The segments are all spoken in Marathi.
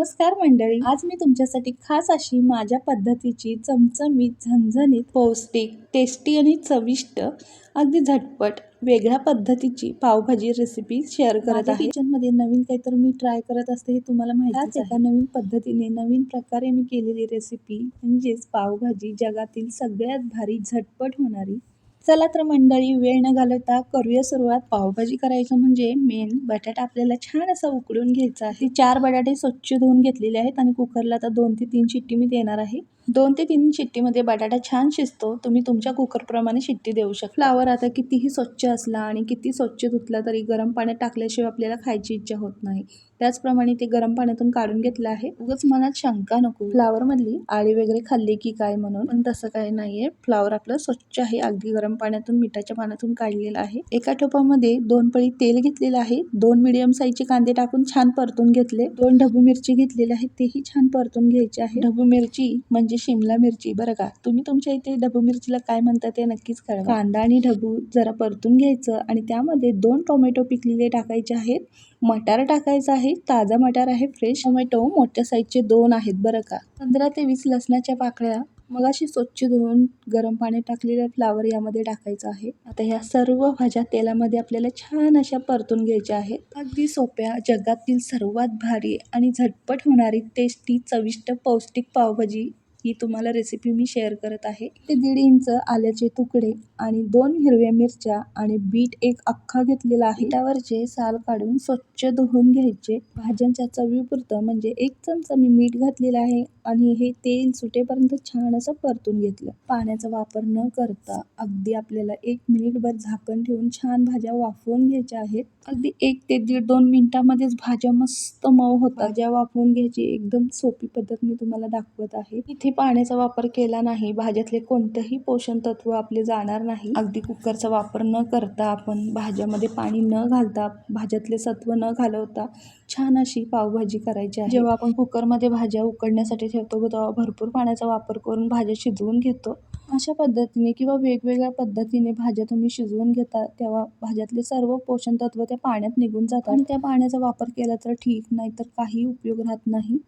नमस्कार मंडळी. आज मी तुमच्यासाठी खास अशी माझ्या पद्धतीची चमचमीत झणझणीत पौष्टिक टेस्टी आणि चविष्ट अगदी झटपट वेगळ्या पद्धतीची पावभाजी रेसिपी शेअर करत आहे. किचनमध्ये नवीन काहीतरी मी ट्राय करत असते हे तुम्हाला माहितीच आहे एका नवीन पद्धतीने नवीन प्रकारे मी केलेली रेसिपी म्हणजेच पावभाजी जगातील सगळ्यात भारी झटपट होणारी चला तर मंडळी वेळ न घालवता करूया सुरुवात. पावभाजी करायचं म्हणजे मेन बटाटा आपल्याला छान असा उकडून घ्यायचा आहे. चार बटाटे स्वच्छ धुवून घेतलेले आहेत आणि कुकरला आता दोन ते तीन शिट्टी मी देणार आहे. दोन ते तीन शिट्टीमध्ये बटाटा छान शिजतो. तुम्ही तुमच्या कुकरप्रमाणे शिट्टी देऊ शकता. फ्लावर आता कितीही स्वच्छ असला आणि किती स्वच्छ धुतला तरी गरम पाण्यात टाकल्याशिवाय आपल्याला खायची इच्छा होत नाही. त्याचप्रमाणे ते गरम पाण्यातून काढून घेतलं आहे. उगाच मनात शंका नको. फ्लावर मधली आळी वगैरे खाल्ली की काय म्हणून? पण तसं काही नाहीये. फ्लावर आपलं स्वच्छ आहे. अगदी गरम पाण्यातून मिठाच्या पाण्यातून काढलेलं आहे. एका टोपामध्ये दोन पळी तेल घेतलेलं आहे. दोन मिडियम साईजचे कांदे टाकून छान परतून घेतले. दोन ढबू मिरची घेतलेली आहे तेही छान परतून घ्यायचे आहे. ढबू मिरची म्हणजे शिमला मिरची. बरं का? तुम्ही तुमच्या इथे ढबू मिरचीला काय म्हणता ते नक्कीच कळवा. कांदा आणि ढबू जरा परतून घ्यायचं आणि त्यामध्ये दोन टोमॅटो पिकलेले टाकायचे आहेत. मटार टाकायचा आहे ताजा मटार आहे फ्रेश टोमॅटो मोठ्या साईजचे दोन आहेत बरं का. पंधरा ते वीस लसणाच्या पाकळ्या मग अशी स्वच्छ धुवून गरम पाणी टाकलेलं फ्लावर यामध्ये टाकायचं आहे. आता ह्या सर्व भाज्या तेलामध्ये आपल्याला छान अशा परतून घ्यायच्या आहेत. अगदी सोप्या जगातील सर्वात भारी आणि झटपट होणारी टेस्टी चविष्ट पौष्टिक पावभाजी ही तुम्हाला रेसिपी मी शेअर करत आहे. ते दीड इंच आल्याचे तुकडे आणि दोन हिरव्या मिरच्या आणि बीट एक अख्खा घेतलेला आहे. त्यावरचे साल काढून स्वच्छ धुवून घ्यायचे. भाज्यांच्या चवीपुरतं म्हणजे एक चमचा मी मीठ घातलेलं आहे. आणि हे तेल सुटेपर्यंत छान असं परतून घेतलं. पाण्याचा वापर न करता अगदी आपल्याला एक मिनिटभर झाकण ठेवून छान भाज्या वाफवून घ्यायच्या आहेत. अगदी एक ते दीड दोन मिनिटामध्येच भाज्या मस्त मऊ होतात. भाज्या वाफवून घ्यायची एकदम सोपी पद्धत मी तुम्हाला दाखवत आहे. इथे पाण्याचा वापर केला नाही. भाज्यातले कोणतंही पोषण तत्व आपले जाणार नाही. अगदी कुकरचा वापर न करता आपण भाज्यामध्ये पाणी न घालता भाज्यातले सत्व न घालवता छान अशी पावभाजी करायची आहे. जेव्हा आपण कुकरमध्ये भाज्या उकडण्यासाठी ठेवतो तेव्हा भरपूर पाण्याचा वापर करून भाज्या शिजवून घेतो. अशा पद्धतीने किंवा वेगवेगळ्या पद्धतीने भाज्या तुम्ही शिजवून घेता तेव्हा भाज्यातले सर्व पोषण तत्व त्या पाण्यात निघून जातात. आणि त्या पाण्याचा वापर केला तर ठीक नाही तर काही उपयोग राहत नाही.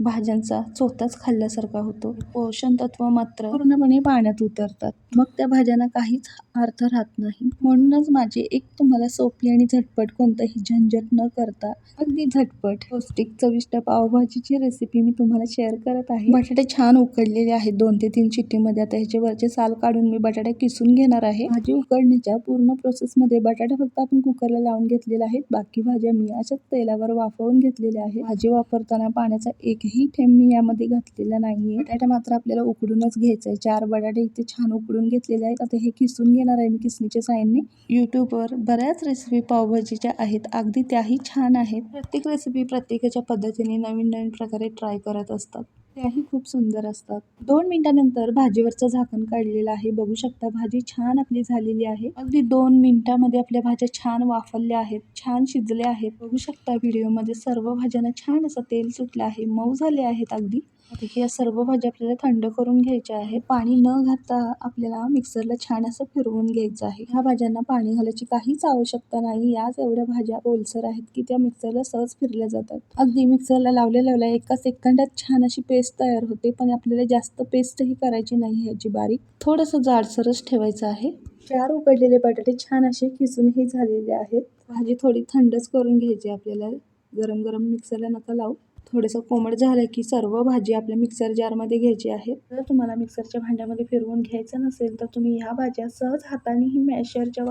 भाज्यांचा चोथाच खाल्ल्यासारखा होतो. पोषण तत्व मात्र पूर्णपणे पाण्यात उतरतात. मग त्या भाज्यांना काहीच अर्थ राहत नाही. म्हणूनच माझे एक तुम्हाला सोपी आणि झटपट कोणतंही झंझट न करता अगदी झटपट पौष्टिक चविष्ट पावभाजीची रेसिपी मी तुम्हाला शेअर करत आहे. बटाटे छान उकडलेले आहेत. दोन ते तीन शिट्टीमध्ये आता ह्याचे वरचे साल काढून मी बटाटे किसून घेणार आहे. भाजी उकडण्याच्या पूर्ण प्रोसेसमध्ये बटाटे फक्त आपण कुकरला लावून घेतलेले आहेत. बाकी भाज्या मी अशाच तेलावर वाफवून घेतलेल्या आहेत. भाजी वापरताना पाण्याचा एक एकही थेंब मी यामध्ये घातलेला नाही आहे बटाटा मात्र आपल्याला उकडूनच घ्यायचा आहे चार बटाटे इथे छान उकडून घेतलेले आहेत. आता हे किसून घेणार आहे मी किसणीच्या साह्याने युट्यूबवर बऱ्याच रेसिपी पावभाजीच्या आहेत. अगदी त्याही छान आहेत. प्रत्येक रेसिपी प्रत्येकाच्या पद्धतीने नवीन नवीन प्रकारे ट्राय करत असतात. त्याही खूप सुंदर असतात. दोन मिनिटानंतर भाजीवरचं झाकण काढलेलं आहे. बघू शकता भाजी छान आपली झालेली आहे. अगदी दोन मिनिटामध्ये आपल्या भाज्या छान वाफरल्या आहेत छान शिजल्या आहेत. बघू शकता व्हिडिओमध्ये सर्व भाज्यांना छान असं तेल सुटलं आहे. मऊ झाले आहेत अगदी. आता ह्या सर्व भाज्या आपल्याला थंड करून घ्यायच्या आहे. पाणी न घालता आपल्याला मिक्सरला छान असं फिरवून घ्यायचं आहे. ह्या भाज्यांना पाणी घालायची काहीच आवश्यकता नाही. याच एवढ्या भाज्या ओलसर आहेत की त्या मिक्सरला सहज फिरल्या जातात. अगदी मिक्सरला लावल्या लावल्या एका सेकंदात छान अशी पेस्ट तयार होते पण आपल्याला जास्त पेस्टही करायची नाही ह्याची बारीक. थोडंसं जाडसरच ठेवायचं आहे. चार उकडलेले बटाटे छान असे खिसूनही झालेले आहेत. भाजी थोडी थंडच करून घ्यायची आपल्याला. गरम गरम मिक्सरला नका लावू. थोडंसं कोमट झालं की सर्व भाजी आपल्या मिक्सर जारमध्ये घ्यायची आहे. जर तुम्हाला मिक्सरच्या भांड्यामध्ये फिरवून घ्यायचं नसेल तर तुम्ही ह्या भाज्या सहज हातानेही मॅशरच्या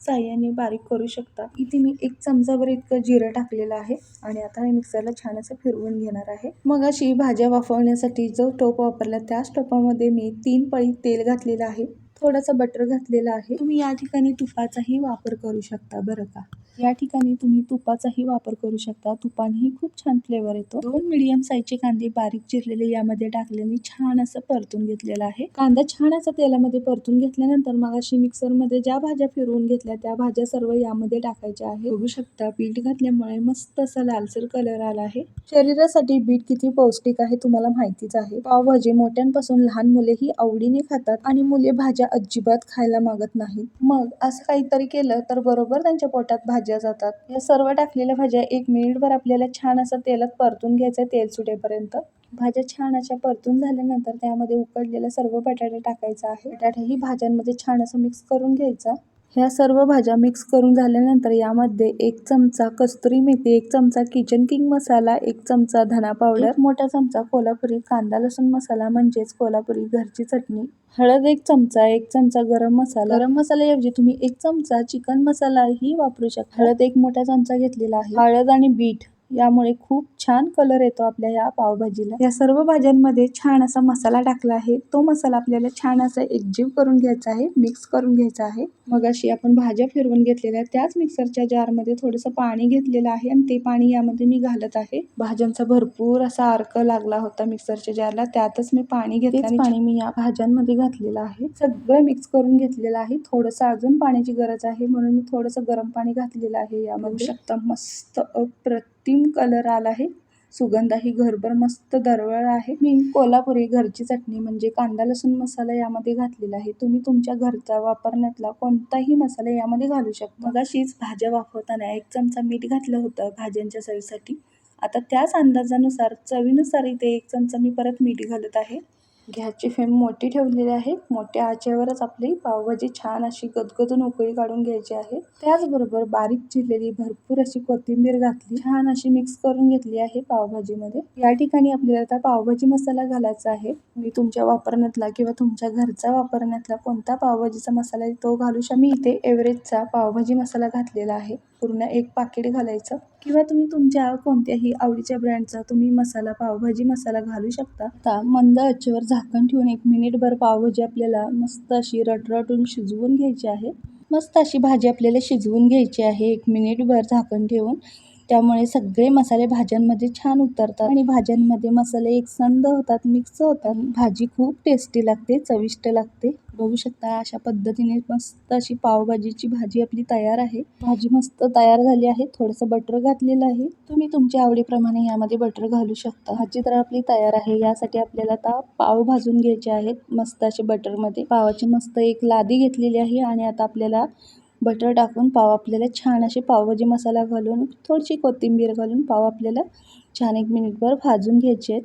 साह्याने बारीक करू शकता. इथे मी एक चमचाभर इतकं जिरं टाकलेलं आहे आणि आता हे मिक्सरला छान असं फिरवून घेणार आहे. मग अशी भाज्या वाफवण्यासाठी जो टोप वापरला त्याच टोपामध्ये मी तीन पळी तेल घातलेलं आहे. थोडंसं बटर घातलेला आहे. तुम्ही या ठिकाणी तुपाचाही वापर करू शकता बरं का. या ठिकाणी तुम्ही तुपाचाही वापर करू शकता. तुपानेही खूप छान फ्लेवर येतो. दोन मिडियम साईजचे कांदे बारीक चिरलेले यामध्ये टाकल्याने छान असं परतून घेतलेला आहे. कांदा छान असा तेलामध्ये परतून घेतल्यानंतर मग अशी मिक्सरमध्ये ज्या भाज्या फिरवून घेतल्या त्या भाज्या सर्व यामध्ये टाकायच्या आहे बघू शकता बीट घातल्यामुळे मस्त असा लालसर कलर आला आहे. शरीरासाठी बीट किती पौष्टिक आहे तुम्हाला माहितीच आहे. पावभाजी मोठ्यांपासून लहान मुले ही आवडीने खातात आणि मुले भाज्या भाज्या अजिबात खायला मागत नाहीत. मग असं काहीतरी केलं तर बरोबर त्यांच्या पोटात भाज्या जातात. या सर्व टाकलेल्या भाज्या एक मिनिटभर आपल्याला छान असं तेलात परतून घ्यायचं तेल सुटेपर्यंत. भाज्या छान अशा परतून झाल्यानंतर त्यामध्ये उकडलेला सर्व बटाटे टाकायचा आहे. बटाटेही भाज्यांमध्ये छान असं मिक्स करून घ्यायचा. ह्या सर्व भाज्या मिक्स करून झाल्यानंतर यामध्ये एक चमचा कस्तुरी मेथी एक चमचा किचन किंग मसाला एक चमचा धना पावडर मोठा चमचा कोल्हापुरी कांदा लसूण मसाला म्हणजेच कोल्हापुरी घरची चटणी हळद एक चमचा एक चमचा गरम मसाला. गरम मसाल्याऐवजी तुम्ही एक चमचा चिकन मसालाही वापरू शकता. हळद एक मोठा चमचा घेतलेला आहे. हळद आणि बीट. यामुळे खूप छान कलर येतो आपल्या या पावभाजीला. या सर्व भाज्यांमध्ये छान असा मसाला टाकला आहे. तो मसाला आपल्याला छान असा एकजीव करून घ्यायचा आहे मिक्स करून घ्यायचा आहे. मग अशी आपण भाज्या फिरवून घेतलेल्या त्याच मिक्सरच्या जारमध्ये थोडंसं पाणी घेतलेलं आहे आणि ते पाणी यामध्ये मी घालत आहे. भाज्यांचा भरपूर असा अर्क लागला होता मिक्सरच्या जारला त्यातच मी पाणी घेतलं आणि पाणी मी या भाज्यांमध्ये घातलेलं आहे. सगळं मिक्स करून घेतलेलं आहे. थोडंसं अजून पाण्याची गरज आहे म्हणून मी थोडंसं गरम पाणी घातलेलं आहे यामध्ये. शकता. मस्त अप्रतिम कलर आला आहे. सुगंधही घरभर मस्त दरवळ आहे. मी कोल्हापुरी घरची चटणी म्हणजे कांदा लसूण मसाला यामध्ये घातलेला आहे. तुम्ही तुमच्या घरचा वापरण्यातला कोणताही मसाला यामध्ये घालू शकता. मग अशीच भाज्या वाफवताना एक चमचा मीठ घातलं होतं भाज्यांच्या चवीसाठी. आता त्याच अंदाजानुसार चवीनुसार इथे एक चमचा मी परत मीठ घालत आहे. गॅसची फ्लेम मोठी ठेवलेली आहे. मोठ्या आचेवरच आपली पावभाजी छान अशी गदगदून उकळी काढून घ्यायची आहे. त्याचबरोबर बारीक चिरलेली भरपूर अशी कोथिंबीर घातली. छान अशी मिक्स करून घेतली आहे पावभाजीमध्ये. या ठिकाणी आपल्याला आता पावभाजी मसाला घालायचा आहे. मी तुमच्या वापरण्यातला किंवा तुमच्या घरचा वापरण्यातला कोणता पावभाजीचा मसाला आहे तो घालू शकता. मी इथे एव्हरेजचा पावभाजी मसाला घातलेला आहे. पूर्ण एक पाकिट घालायचं. किंवा तुम्ही तुमच्या कोणत्याही आवडीच्या ब्रँडचा तुम्ही मसाला पावभाजी मसाला घालू शकता. आता मंद आचेवर झाकण ठेवून एक मिनिटभर पावभाजी आपल्याला मस्त अशी रटरटून शिजवून घ्यायची आहे. मस्त अशी भाजी आपल्याला शिजवून घ्यायची आहे. एक मिनिटभर झाकण ठेवून त्यामुळे सगळे मसाले भाज्यांमध्ये छान उतरतात आणि भाज्यांमध्ये मसाले एकसंध होतात मिक्स होतात. भाजी खूप टेस्टी लागते चविष्ट लागते. बघू शकता अशा पद्धतीने मस्त अशी पावभाजीची भाजी आपली तयार आहे. भाजी मस्त तयार झाली आहे. थोडंसं बटर घातलेलं आहे. तुम्ही तुमच्या आवडीप्रमाणे यामध्ये बटर घालू शकता. भाजी तर आपली तयार आहे. यासाठी आपल्याला आता पाव भाजून घ्यायचे आहेत. मस्त असे बटरमध्ये पावाची मस्त एक लादी घेतलेली आहे आणि आता आपल्याला बटर टाकून पाव आपल्याला छान असे पावभाजी मसाला घालून थोडीशी कोथिंबीर घालून पाव आपल्याला छान एक मिनिटभर भाजून घ्यायचे आहेत.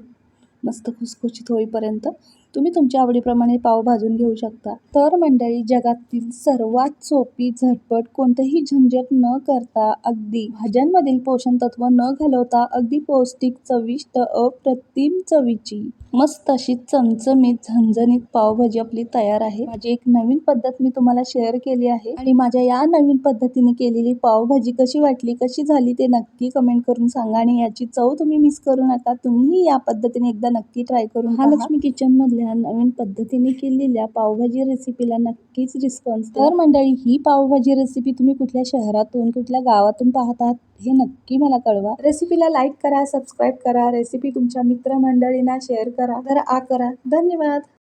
मस्त खुसखुशीत होईपर्यंत. तुम्ही तुमच्या आवडीप्रमाणे पाव भाजून घेऊ शकता. तर मंडळी जगातील सर्वात सोपी झटपट कोणतेही झंझट न करता अगदी भाज्यांमधील पोषण तत्व न घालवता अगदी पौष्टिक चविष्ट अप्रतिम चवीची मस्त अशी चमचमीत झणझणीत पावभाजी आपली तयार आहे. माझी एक नवीन पद्धत मी तुम्हाला शेअर केली आहे आणि माझ्या या नवीन पद्धतीने केलेली पावभाजी कशी वाटली कशी झाली ते नक्की कमेंट करून सांगा आणि याची चव तुम्ही मिस करू नका. तुम्हीही या पद्धतीने एकदा नक्की ट्राय करून महालक्ष्मी किचन ह्या नवीन पद्धतीने केलेल्या पावभाजी रेसिपीला नक्कीच रिस्पॉन्स तर मंडळी ही पावभाजी रेसिपी तुम्ही कुठल्या शहरातून कुठल्या गावातून पाहतात हे नक्की मला कळवा. रेसिपीला लाईक करा सबस्क्राईब करा. रेसिपी तुमच्या मित्रमंडळींना शेअर करा. तर आ करा. धन्यवाद.